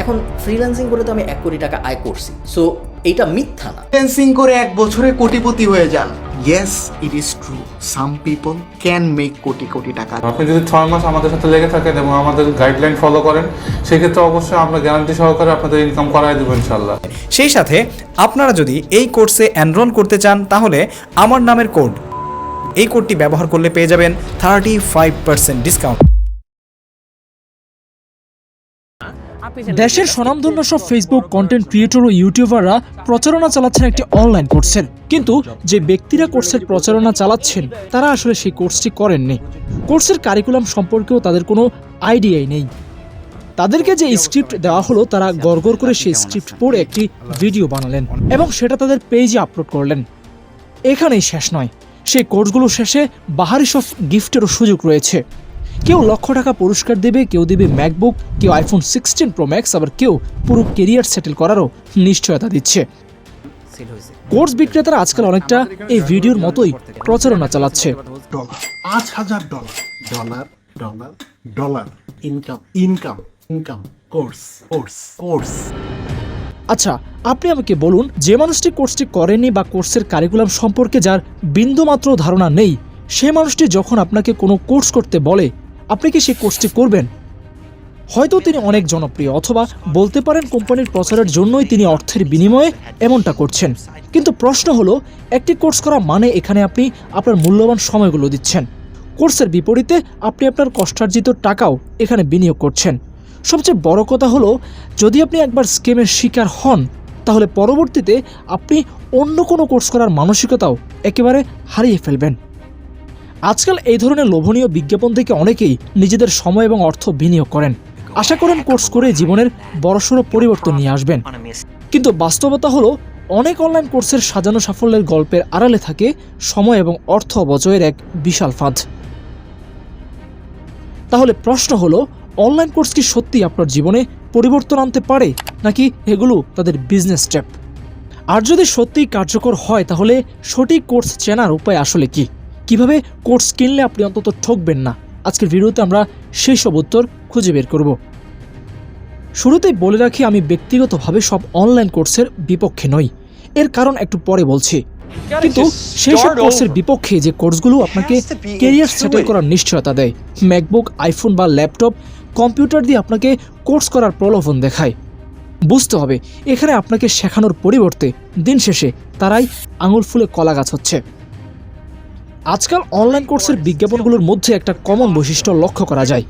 এখন ফ্রিল্যান্সিং করে তো আমি এক কোটি টাকা আয় করছি। সো এইটা মিথ্যা না। ফ্রিল্যান্সিং করে এক বছরে কোটিপতি হয়ে যান। Yes it is true some people can make crore crore taka. আপনি যদি ছয় মাস আমাদের সাথে লেগে থাকেন এবং আমাদের গাইডলাইন ফলো করেন সেক্ষেত্রে অবশ্যই আমরা গ্যারান্টি সহকারে আপনাদের ইনকাম করাই দেবো ইনশাল্লাহ সেই সাথে আপনারা যদি এই কোর্সে এনরোল করতে চান তাহলে আমার নামের কোড এই কোডটি ব্যবহার করলে পেয়ে যাবেন থার্টি ফাইভ পার্সেন্ট ডিসকাউন্ট দেশের স্বনামধন্য সব ফেসবুক কন্টেন্ট ক্রিয়েটর ও ইউটিউবাররা প্রচারণা চালাচ্ছেন একটি অনলাইন কোর্সের কিন্তু যে ব্যক্তিরা কোর্সের প্রচারণা চালাচ্ছেন তারা আসলে সেই কোর্সটি করেননি। কোর্সের কারিকুলাম সম্পর্কেও তাদের কোনো আইডিয়াই নেই। তাদেরকে যে স্ক্রিপ্ট দেওয়া হলো তারা গড়গড় করে সেই স্ক্রিপ্ট পড়ে একটি ভিডিও বানালেন এবং সেটা তাদের পেজে আপলোড করলেন। এখানেই শেষ নয়। সেই কোর্সগুলো শেষে বাহারি সব গিফটেরও সুযোগ রয়েছে। কেউ লক্ষ টাকা পুরস্কার দেবে কেউ দেবে ম্যাকবুক কেউ আইফোন সিক্সটিন প্রো ম্যাক্স আবার কেউ পুরো কেরিয়ার সেটেল করারও নিশ্চয়তা দিচ্ছে। কোর্স বিক্রেতারা আজকাল অনেকটা এই ভিডিওর মতোই প্রচারণা চালাচ্ছে। ডলার। পাঁচ হাজার dollar. Dollar dollar dollar. Income income income course course course আচ্ছা আপনি আমাকে বলুন যে মানুষটি কোর্সটি করেনি বা কোর্সের কারিকুলাম সম্পর্কে যার বিন্দুমাত্র ধারণা নেই সে মানুষটি যখন আপনাকে কোনো কোর্স করতে বলে আপনি কি সেই কোর্সটি করবেন? হয়তো তিনি অনেক জনপ্রিয়, অথবা বলতে পারেন কোম্পানির প্রচারের জন্যই তিনি অর্থের বিনিময়ে এমনটা করছেন। কিন্তু প্রশ্ন হলো, একটি কোর্স করা মানে এখানে আপনি আপনার মূল্যবান সময়গুলো দিচ্ছেন। কোর্সের বিপরীতে আপনি আপনার কষ্টার্জিত টাকাও এখানে বিনিয়োগ করছেন। সবচেয়ে বড় কথা হলো, যদি আপনি একবার স্কেমের শিকার হন, তাহলে পরবর্তীতে আপনি অন্য কোনো কোর্স করার মানসিকতাও একেবারে হারিয়ে ফেলবেন। আজকাল এই ধরনের লোভনীয় বিজ্ঞাপন থেকে অনেকেই নিজেদের সময় এবং অর্থ বিনিয়োগ করেন। আশা করেন কোর্স করে জীবনের বড়সড় পরিবর্তন নিয়ে আসবেন। কিন্তু বাস্তবতা হলো, অনেক অনলাইন কোর্সের সাজানো সাফল্যের গল্পের আড়ালে থাকে সময় এবং অর্থ অবচয়ের এক বিশাল ফাঁদ। তাহলে প্রশ্ন হলো, অনলাইন কোর্স কি সত্যি আপনার জীবনে পরিবর্তন আনতে পারে, নাকি এগুলো তাদের বিজনেস স্টেপ আর যদি সত্যিই কার্যকর হয়, তাহলে সঠিক কোর্স চেনার উপায় আসলে কি? কীভাবে কোর্স কিনলে আপনি অন্তত ঠকবেন না? আজকের ভিডিওতে আমরা সেই সব উত্তর খুঁজে বের করব। শুরুতেই বলে রাখি আমি ব্যক্তিগতভাবে সব অনলাইন কোর্সের বিপক্ষে নই। এর কারণ একটু পরে বলছি। কিন্তু সেই সব কোর্সের বিপক্ষে যে কোর্সগুলো আপনাকে কেরিয়ার সেটেল করার নিশ্চয়তা দেয়। ম্যাকবুক আইফোন বা ল্যাপটপ কম্পিউটার দিয়ে আপনাকে কোর্স করার প্রলোভন দেখায়। বুঝতে হবে এখানে আপনাকে শেখানোর পরিবর্তে দিন শেষে তারাই আঙুল ফুলে কলা গাছ হচ্ছে। আজকাল অনলাইন কোর্সের বিজ্ঞাপনগুলোর মধ্যে একটা কমন বৈশিষ্ট্য লক্ষ্য করা যায়।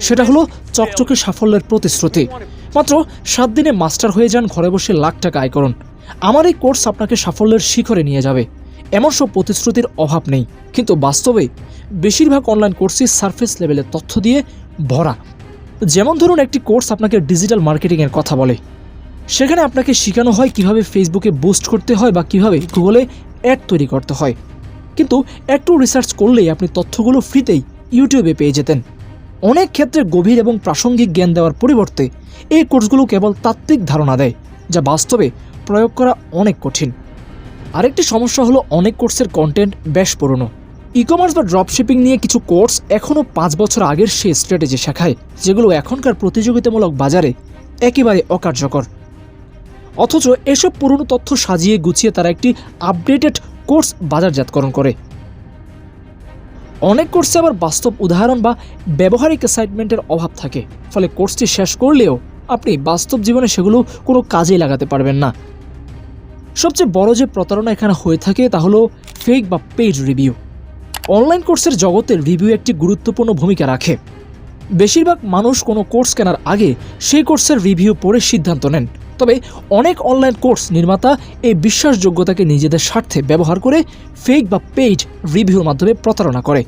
সেটা হলো চকচকে সাফল্যের প্রতিশ্রুতি। মাত্র সাত দিনে মাস্টার হয়ে যান, ঘরে বসে লাখ টাকা আয় করুন। আমার এই কোর্স আপনাকে সাফল্যের শিখরে নিয়ে যাবে। এমন সব প্রতিশ্রুতির অভাব নেই। কিন্তু বাস্তবে বেশিরভাগ অনলাইন কোর্সই সার্ফেস লেভেলের তথ্য দিয়ে ভরা। যেমন ধরুন একটি কোর্স আপনাকে ডিজিটাল মার্কেটিংয়ের কথা বলে। সেখানে আপনাকে শেখানো হয় কীভাবে ফেসবুকে বুস্ট করতে হয় বা কীভাবে গুগলে অ্যাড তৈরি করতে হয়। কিন্তু একটু রিসার্চ করলেই আপনি তথ্যগুলো ফ্রিতেই ইউটিউবে পেয়ে যেতেন। অনেক ক্ষেত্রে গভীর এবং প্রাসঙ্গিক জ্ঞান দেওয়ার পরিবর্তে এই কোর্সগুলো কেবল তাত্ত্বিক ধারণা দেয়, যা বাস্তবে প্রয়োগ করা অনেক কঠিন। আরেকটি সমস্যা হলো অনেক কোর্সের কন্টেন্ট বেশ পুরনো। ই কমার্স বা ড্রপশিপিং নিয়ে কিছু কোর্স এখনও পাঁচ বছর আগের সেই স্ট্র্যাটেজি শেখায়, যেগুলো এখনকার প্রতিযোগিতামূলক বাজারে একেবারে অকার্যকর। অথচ এসব পুরনো তথ্য সাজিয়ে গুছিয়ে তারা একটি আপডেটেড কোর্স বাজারজাতকরণ করে। অনেক কোর্সে আবার বাস্তব উদাহরণ বা ব্যবহারিক অ্যাসাইনমেন্টের অভাব থাকে, ফলে কোর্সটি শেষ করলেও আপনি বাস্তব জীবনে সেগুলো কোনো কাজেই লাগাতে পারবেন না। সবচেয়ে বড় যে প্রতারণা এখানে হয়ে থাকে তা হলো ফেক বা পেজ রিভিউ অনলাইন কোর্সের জগতে রিভিউ একটি গুরুত্বপূর্ণ ভূমিকা রাখে। বেশিরভাগ মানুষ কোনো কোর্স কেনার আগে সেই কোর্সের রিভিউ পড়ে সিদ্ধান্ত নেন। তবে অনেক অনলাইন কোর্স নির্মাতা এই বিশ্বাসযোগ্যতাকে নিজেদের স্বার্থে ব্যবহার করে ফেক বা পেইড রিভিউর মাধ্যমে প্রতারণা করে।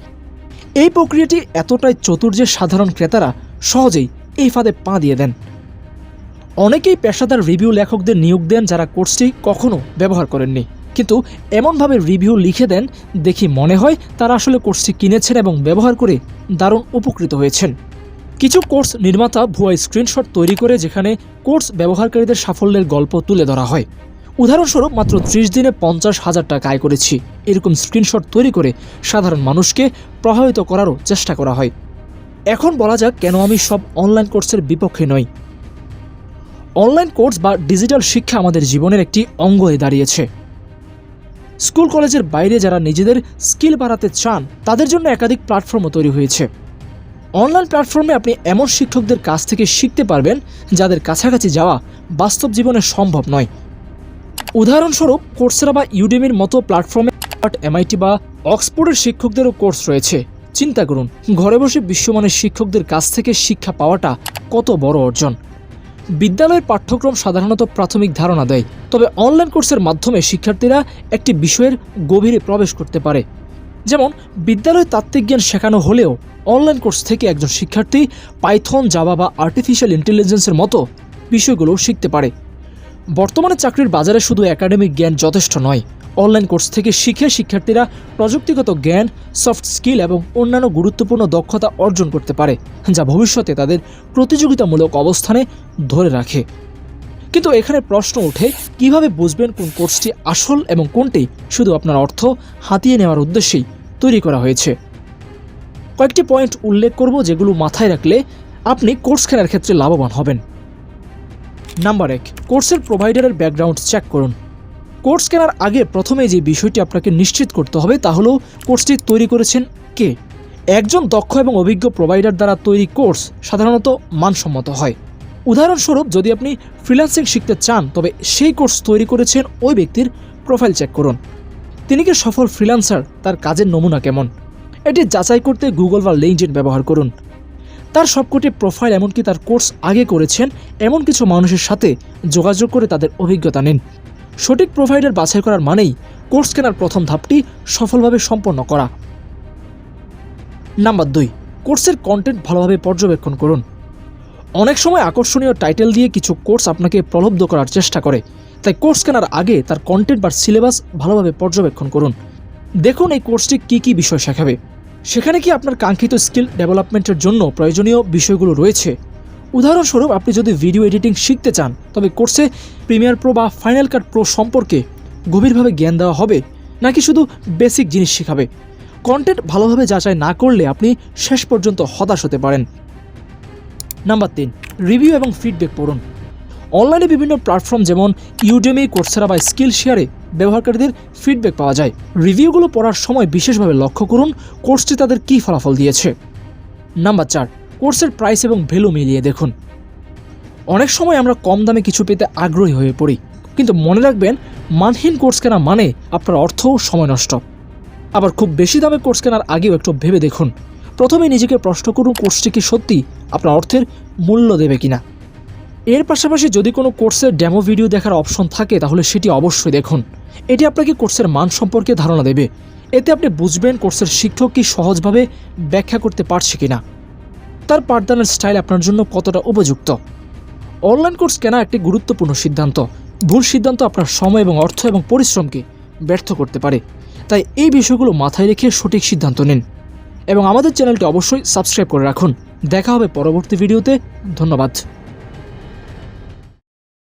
এই প্রক্রিয়াটি এতটাই চতুর যে সাধারণ ক্রেতারা সহজেই এই ফাঁদে পা দিয়ে দেন। অনেকেই পেশাদার রিভিউ লেখকদের নিয়োগ দেন যারা কোর্সটি কখনো ব্যবহার করেননি। কিন্তু এমনভাবে রিভিউ লিখে দেন দেখি মনে হয় তারা আসলে কোর্সটি কিনেছেন এবং ব্যবহার করে দারুণ উপকৃত হয়েছেন। কিছু কোর্স নির্মাতা ভুয়া স্ক্রিনশট তৈরি করে যেখানে কোর্স ব্যবহারকারীদের সাফল্যের গল্প তুলে ধরা হয়। উদাহরণস্বরূপ মাত্র ত্রিশ দিনে পঞ্চাশ হাজার টাকা আয় করেছি। এরকম স্ক্রিনশট তৈরি করে সাধারণ মানুষকে প্রভাবিত করারও চেষ্টা করা হয়। এখন বলা যাক কেন আমি সব অনলাইন কোর্সের বিপক্ষে নই। অনলাইন কোর্স বা ডিজিটাল শিক্ষা আমাদের জীবনের একটি অঙ্গ হয়ে দাঁড়িয়েছে। স্কুল কলেজের বাইরে যারা নিজেদের স্কিল বাড়াতে চান, তাদের জন্য একাধিক প্ল্যাটফর্মও তৈরি হয়েছে। অনলাইন প্ল্যাটফর্মে আপনি এমন শিক্ষকদের কাছ থেকে শিখতে পারবেন যাদের কাছাকাছি যাওয়া বাস্তব জীবনে সম্ভব নয়। উদাহরণস্বরূপ কোর্সেরা বা ইউডেমির মতো প্ল্যাটফর্মে এমআইটি বা অক্সফোর্ডের শিক্ষকদেরও কোর্স রয়েছে। চিন্তা করুন, ঘরে বসে বিশ্বমানের শিক্ষকদের কাছ থেকে শিক্ষা পাওয়াটা কত বড় অর্জন। বিদ্যালয়ের পাঠ্যক্রম সাধারণত প্রাথমিক ধারণা দেয়, তবে অনলাইন কোর্সের মাধ্যমে শিক্ষার্থীরা একটি বিষয়ের গভীরে প্রবেশ করতে পারে। যেমন বিদ্যালয়ে তাত্ত্বিক জ্ঞান শেখানো হলেও অনলাইন কোর্স থেকে একজন শিক্ষার্থী পাইথন জাবা বা আর্টিফিশিয়াল ইন্টেলিজেন্সের মতো বিষয়গুলো শিখতে পারে। বর্তমানে চাকরির বাজারে শুধু একাডেমিক জ্ঞান যথেষ্ট নয় অনলাইন কোর্স থেকে শিখে শিক্ষার্থীরা প্রযুক্তিগত জ্ঞান সফট স্কিল এবং অন্যান্য গুরুত্বপূর্ণ দক্ষতা অর্জন করতে পারে, যা ভবিষ্যতে তাদের প্রতিযোগিতামূলক অবস্থানে ধরে রাখে। কিন্তু এখানে প্রশ্ন ওঠে, কীভাবে বুঝবেন কোন কোর্সটি আসল এবং কোনটি শুধু আপনার অর্থ হাতিয়ে নেওয়ার উদ্দেশ্যেই তৈরি করা হয়েছে? কয়েকটি পয়েন্ট উল্লেখ করব যেগুলো মাথায় রাখলে আপনি কোর্স কেনার ক্ষেত্রে লাভবান হবেন। নাম্বার এক, কোর্সের প্রোভাইডারের ব্যাকগ্রাউন্ড চেক করুন। কোর্স কেনার আগে প্রথমে যে বিষয়টি আপনাকে নিশ্চিত করতে হবে তা হলো কোর্সটি তৈরি করেছেন কে? একজন দক্ষ এবং অভিজ্ঞ প্রোভাইডার দ্বারা তৈরি কোর্স সাধারণত মানসম্মত হয়। উদাহরণস্বরূপ, যদি আপনি ফ্রিল্যান্সিং শিখতে চান, তবে সেই কোর্স তৈরি করেছেন ওই ব্যক্তির প্রোফাইল চেক করুন। তিনি কি সফল ফ্রিল্যান্সার তার কাজের নমুনা কেমন? এটি যাচাই করতে গুগল বা লিঙ্কডিন ব্যবহার করুন। তার সবকটি প্রোফাইল এমনকি তার কোর্স আগে করেছেন এমন কিছু মানুষের সাথে যোগাযোগ করে তাদের অভিজ্ঞতা নিন। সঠিক প্রোভাইডার বাছাই করার মানেই কোর্স কেনার প্রথম ধাপটি সফলভাবে সম্পন্ন করা। নাম্বার দুই, কোর্সের কন্টেন্ট ভালোভাবে পর্যবেক্ষণ করুন। অনেক সময় আকর্ষণীয় টাইটেল দিয়ে কিছু কোর্স আপনাকে প্রলব্ধ করার চেষ্টা করে। তাই কোর্স কেনার আগে তার কন্টেন্ট বা সিলেবাস ভালোভাবে পর্যবেক্ষণ করুন। দেখুন এই কোর্সটি কী কী বিষয় শেখাবে। সেখানে কি আপনার কাঙ্ক্ষিত স্কিল ডেভেলপমেন্টের জন্য প্রয়োজনীয় বিষয়গুলো রয়েছে। উদাহরণস্বরূপ আপনি যদি ভিডিও এডিটিং শিখতে চান, তবে কোর্সে প্রিমিয়ার প্রো বা ফাইনাল কাট প্রো সম্পর্কে গভীরভাবে জ্ঞান দেওয়া হবে, নাকি শুধু বেসিক জিনিস শেখাবে? কন্টেন্ট ভালোভাবে যাচাই না করলে আপনি শেষ পর্যন্ত হতাশ হতে পারেন। নাম্বার তিন রিভিউ এবং ফিডব্যাক পড়ুন। অনলাইনে বিভিন্ন প্ল্যাটফর্ম যেমন ইউডেমি কোর্সেরা বা স্কিল শেয়ারে ব্যবহারকারীদের ফিডব্যাক পাওয়া যায়। রিভিউগুলো পড়ার সময় বিশেষভাবে লক্ষ্য করুন কোর্সটি তাদের কী ফলাফল দিয়েছে। নাম্বার চার কোর্সের প্রাইস এবং ভ্যালু মিলিয়ে দেখুন। অনেক সময় আমরা কম দামে কিছু পেতে আগ্রহী হয়ে পড়ি, কিন্তু মনে রাখবেন, মানহীন কোর্স কেনা মানে আপনার অর্থ সময় নষ্ট। আবার খুব বেশি দামে কোর্স কেনার আগেও একটু ভেবে দেখুন। প্রথমে নিজেকে প্রশ্ন করুন কোর্সটি কি সত্যি, আপনার অর্থের মূল্য দেবে কিনা। এর পাশাপাশি যদি কোনো কোর্সের ডেমো ভিডিও দেখার অপশন থাকে, তাহলে সেটি অবশ্যই দেখুন। এটি আপনাকে কোর্সের মান সম্পর্কে ধারণা দেবে। এতে আপনি বুঝবেন কোর্সের শিক্ষক কি সহজভাবে ব্যাখ্যা করতে পারছে কিনা। তার পাঠদানের স্টাইল আপনার জন্য কতটা উপযুক্ত। অনলাইন কোর্স কেনা একটি গুরুত্বপূর্ণ সিদ্ধান্ত। ভুল সিদ্ধান্ত আপনার সময় এবং অর্থ এবং পরিশ্রমকে ব্যর্থ করতে পারে। তাই এই বিষয়গুলো মাথায় রেখে সঠিক সিদ্ধান্ত নিন। এবং আমাদের চ্যানেলটি অবশ্যই সাবস্ক্রাইব করে রাখুন। দেখা হবে পরবর্তী ভিডিওতে। ধন্যবাদ।